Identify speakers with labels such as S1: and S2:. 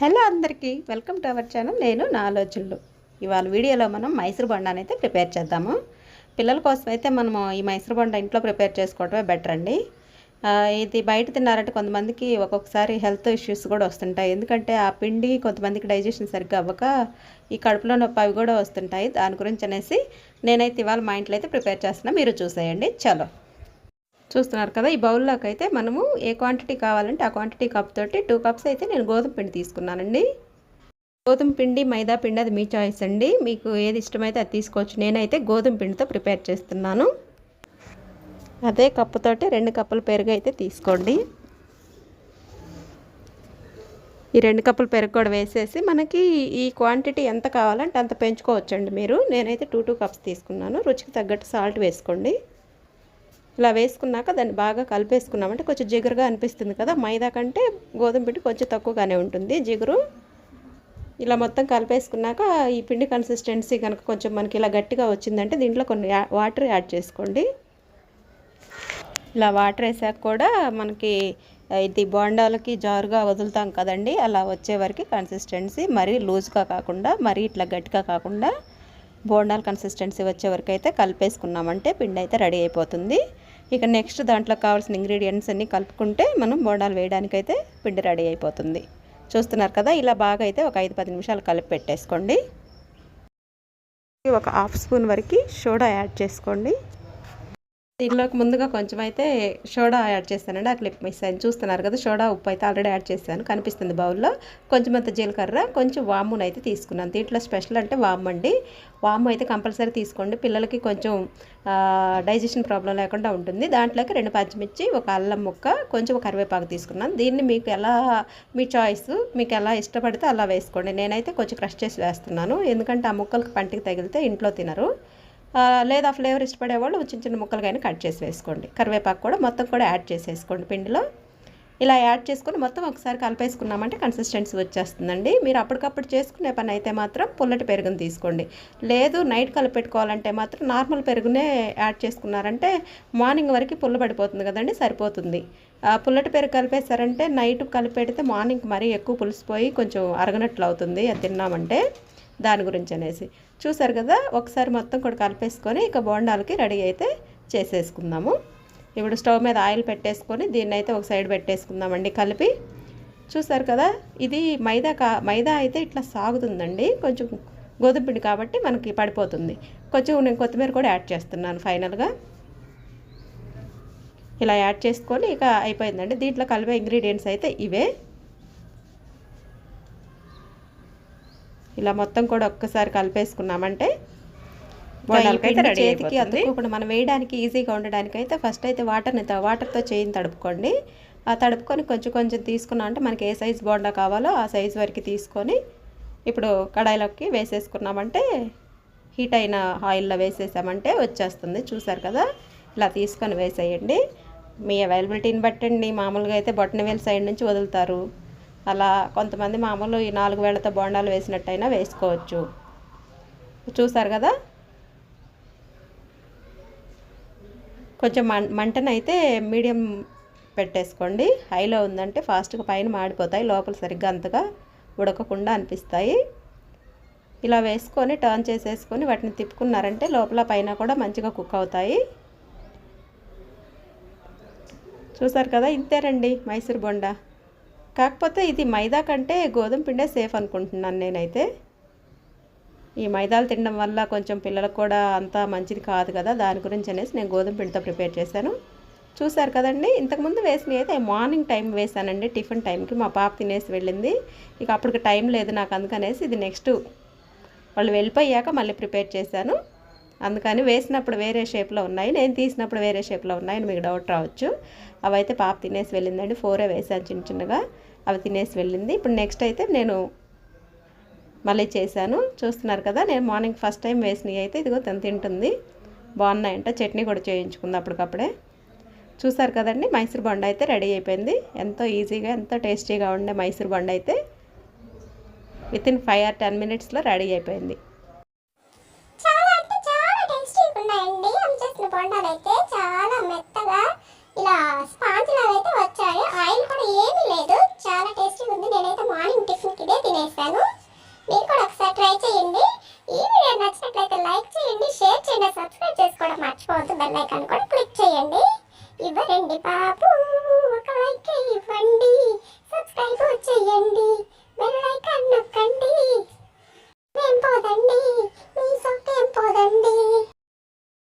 S1: Hello అందరికీ welcome to our channel. నేను నా ఆలోచనలు. ఇవాళ వీడియోలో మనం మైసూర్ బొండాని అయితే ప్రిపేర్ చేద్దాము. పిల్లల కోసం అయితే మనము ఈ మైసూర్ బొండ ఇంట్లో ప్రిపేర్ చేసుకోవడమే బెటర్ అండి. ఇది బయట తిన్నారంటే కొంతమందికి ఒక్కొక్కసారి హెల్త్ ఇష్యూస్ కూడా వస్తుంటాయి. ఎందుకంటే ఆ పిండి కొంతమందికి డైజెషన్ సరిగ్గా అవ్వక ఈ కడుపులో నొప్పి అవి కూడా వస్తుంటాయి. దాని గురించి అనేసి నేనైతే ఇవాళ మా ఇంట్లో అయితే ప్రిపేర్ చేస్తున్నా. మీరు చూసేయండి. చలో. చూస్తున్నారు కదా ఈ బౌల్లోకి అయితే మనము ఏ క్వాంటిటీ కావాలంటే ఆ క్వాంటిటీ కప్ తోటి టూ కప్స్ అయితే నేను గోధుమ పిండి తీసుకున్నానండి. గోధుమ పిండి మైదా పిండి అది మీ చాయిస్ అండి. మీకు ఏది ఇష్టమైతే అది తీసుకోవచ్చు. నేనైతే గోధుమ పిండితో ప్రిపేర్ చేస్తున్నాను. అదే కప్పుతోటి రెండు కప్పుల పెరుగు అయితే తీసుకోండి. ఈ రెండు కప్పులు పెరుగు కూడా వేసేసి మనకి ఈ క్వాంటిటీ ఎంత కావాలంటే అంత పెంచుకోవచ్చండి మీరు. నేనైతే టూ టూ కప్స్ తీసుకున్నాను. రుచికి తగ్గట్టు సాల్ట్ వేసుకోండి. ఇలా వేసుకున్నాక దాన్ని బాగా కలిపేసుకున్నామంటే కొంచెం జిగురుగా అనిపిస్తుంది కదా మైదా కంటే గోధుమ పిండి కొంచెం తక్కువగానే ఉంటుంది జిగురు. ఇలా మొత్తం కలిపేసుకున్నాక ఈ పిండి కన్సిస్టెన్సీ కనుక కొంచెం మనకి ఇలా గట్టిగా వచ్చిందంటే దీంట్లో కొన్ని యా- వాటర్ యాడ్ చేసుకోండి. ఇలా వాటర్ వేసాక కూడా మనకి ఇది బోండాలకి జారుగా వదులుతాం కదండి అలా వచ్చే వరకు కన్సిస్టెన్సీ మరీ లూజ్గా కాకుండా మరీ ఇట్లా గట్టిగా కాకుండా బోండాల కన్సిస్టెన్సీ వచ్చే వరకు అయితే కలిపేసుకున్నామంటే పిండి అయితే రెడీ అయిపోతుంది. ఇక నెక్స్ట్ దాంట్లో కావాల్సిన ఇంగ్రీడియంట్స్ అన్నీ కలుపుకుంటే మనం బోండాలు వేయడానికైతే పిండి రెడీ అయిపోతుంది. చూస్తున్నారు కదా ఇలా బాగా అయితే ఒక ఐదు పది నిమిషాలు కలిపి పెట్టేసుకోండి. ఒక హాఫ్ స్పూన్ వరకు సోడా యాడ్ చేసుకోండి. దీనిలోకి ముందుగా కొంచెం అయితే సోడా యాడ్ చేస్తానండి. ఆ క్లిప్ మిస్ అయింది. చూస్తున్నారు కదా సోడా ఉప్పు అయితే ఆల్రెడీ యాడ్ చేశాను. కనిపిస్తుంది బౌల్లో. కొంచెం అంత జీలకర్ర కొంచెం వామును అయితే తీసుకున్నాను. దీంట్లో స్పెషల్ అంటే వాము అండి. వాము అయితే కంపల్సరీ తీసుకోండి. పిల్లలకి కొంచెం డైజెషన్ ప్రాబ్లం లేకుండా ఉంటుంది. దాంట్లోకి రెండు పచ్చిమిర్చి ఒక అల్లం ముక్క కొంచెం కరివేపాకు తీసుకున్నాను. దీన్ని మీకు ఎలా మీ చాయిస్ మీకు ఎలా ఇష్టపడితే అలా వేసుకోండి. నేనైతే కొంచెం క్రష్ చేసి వేస్తున్నాను. ఎందుకంటే ఆ ముక్కలకు పంటికి తగిలితే ఇంట్లో తినరు. లేదా ఫ్లేవర్ ఇష్టపడేవాళ్ళు చిన్న చిన్న ముక్కలుగానే కట్ చేసి వేసుకోండి. కరివేపాకు కూడా మొత్తం కూడా యాడ్ చేసేసుకోండి పిండిలో. ఇలా యాడ్ చేసుకొని మొత్తం ఒకసారి కలిపేసుకున్నామంటే కన్సిస్టెన్సీ వచ్చేస్తుందండి. మీరు అప్పటికప్పుడు చేసుకునే పని అయితే మాత్రం పుల్లటి పెరుగుని తీసుకోండి. లేదు నైట్ కలిపెట్టుకోవాలంటే మాత్రం నార్మల్ పెరుగునే యాడ్ చేసుకున్నారంటే మార్నింగ్ వరకు పుల్ల పడిపోతుంది కదండి సరిపోతుంది. పుల్లటి పెరుగు కలిపేశారంటే నైట్ కలిపెడితే మార్నింగ్ మరీ ఎక్కువ పులిసిపోయి కొంచెం అరగనట్లు అవుతుంది. అది తిన్నామంటే దాని గురించి అనేసి. చూసారు కదా ఒకసారి మొత్తం కూడా కలిపేసుకొని ఇక బోండాలకి రెడీ అయితే చేసేసుకుందాము. ఇప్పుడు స్టవ్ మీద ఆయిల్ పెట్టేసుకొని దీన్ని అయితే ఒక సైడ్ పెట్టేసుకుందామండి కలిపి. చూసారు కదా ఇది మైదా కా మైదా అయితే ఇట్లా సాగుతుందండి. కొంచెం గోధుమపిండి కాబట్టి మనకి పడిపోతుంది. కొంచెం నేను కొత్తిమీర కూడా యాడ్ చేస్తున్నాను ఫైనల్గా. ఇలా యాడ్ చేసుకొని ఇక అయిపోయిందండి. దీంట్లో కలిపే ఇంగ్రీడియంట్స్ అయితే ఇవే. ఇలా మొత్తం కూడా ఒక్కసారి కలిపేసుకున్నామంటే చేతికి అందుకోకుండా మనం వేయడానికి ఈజీగా ఉండడానికి అయితే ఫస్ట్ అయితే వాటర్ని వాటర్తో చేయిని తడుపుకోండి. ఆ తడుపుకొని కొంచెం కొంచెం తీసుకున్నాం అంటే మనకి ఏ సైజ్ బోండా కావాలో ఆ సైజ్ వరకు తీసుకొని ఇప్పుడు కడాయిలోకి వేసేసుకున్నామంటే హీట్ అయిన ఆయిల్లో వేసేసామంటే వచ్చేస్తుంది. చూసారు కదా? ఇలా తీసుకొని వేసేయండి. మీ అవైలబిలిటీని బట్టండి. మామూలుగా అయితే బొట్టనవేలు సైడ్ నుంచి వదులుతారు. అలా కొంతమంది మామూలు ఈ నాలుగు వేళ్ళతో బోండాలు వేసినట్టయినా వేసుకోవచ్చు. చూసారు కదా? కొంచెం మం మంటనైతే మీడియం పెట్టేసుకోండి. హైలో ఉందంటే ఫాస్ట్గా పైన మాడిపోతాయి. లోపల సరిగ్గా అంతగా ఉడకకుండా అనిపిస్తాయి. ఇలా వేసుకొని టర్న్ చేసేసుకొని వాటిని తిప్పుకున్నారంటే లోపల పైన కూడా మంచిగా కుక్ అవుతాయి. చూసారు కదా? ఇంతేనండి మైసూర్ బొండా. కాకపోతే ఇది మైదా కంటే గోధుమ పిండే సేఫ్ అనుకుంటున్నాను నేనైతే. ఈ మైదాలు తినడం వల్ల కొంచెం పిల్లలకు కూడా అంత మంచిది కాదు కదా దాని గురించి అనేసి నేను గోధుమ పిండితో ప్రిపేర్ చేశాను. చూసారు కదండి ఇంతకుముందు వేసినవి అయితే మార్నింగ్ టైం వేసానండి టిఫిన్ టైంకి మా పాప తినేసి వెళ్ళింది. ఇక అప్పటికి టైం లేదు నాకు అందుకనేసి ఇది నెక్స్ట్ వాళ్ళు వెళ్ళిపోయాక మళ్ళీ ప్రిపేర్ చేశాను. అందుకని వేసినప్పుడు వేరే షేప్లో ఉన్నాయి నేను తీసినప్పుడు వేరే షేప్లో ఉన్నాయని మీకు డౌట్ రావచ్చు. అవైతే పాప తినేసి వెళ్ళిందండి ఫోరే వేసాను చిన్న చిన్నగా. అవి తినేసి వెళ్ళింది. ఇప్పుడు నెక్స్ట్ అయితే నేను మళ్ళీ చేశాను. చూస్తున్నారు కదా నేను మార్నింగ్ ఫస్ట్ టైం వేసినవి అయితే ఇదిగో తను తింటుంది. బాగున్నాయంట. చట్నీ కూడా చేయించుకుంది అప్పటికప్పుడే. చూసారు కదండి మైసూర్ బొండ అయితే రెడీ అయిపోయింది. ఎంతో ఈజీగా ఎంతో టేస్టీగా ఉండే మైసూర్ బొండ అయితే within five or ten మినిట్స్లో రెడీ అయిపోయింది.
S2: బొండాలు అయితే చాలా మెత్తగా ఇలా స్పాంజ్ లాగా తినేసాను ఆయిల్ కూడా ఏమీ లేదు. చాలా టేస్టీగా ఉంది. నేనైతే మార్నింగ్ టిఫిన్కి ఇదే తినేసాను. మీరు కూడా ఒకసారి ట్రై చేయండి. ఈ వీడియో నచ్చినట్లయితే లైక్ చేయండి షేర్ చేయండి సబ్స్క్రైబ్ చేసుకోవడం మర్చిపోవద్దు. బెల్ ఐకాన్ కూడా క్లిక్ చేయండి. ఇవ్వరండి పాపు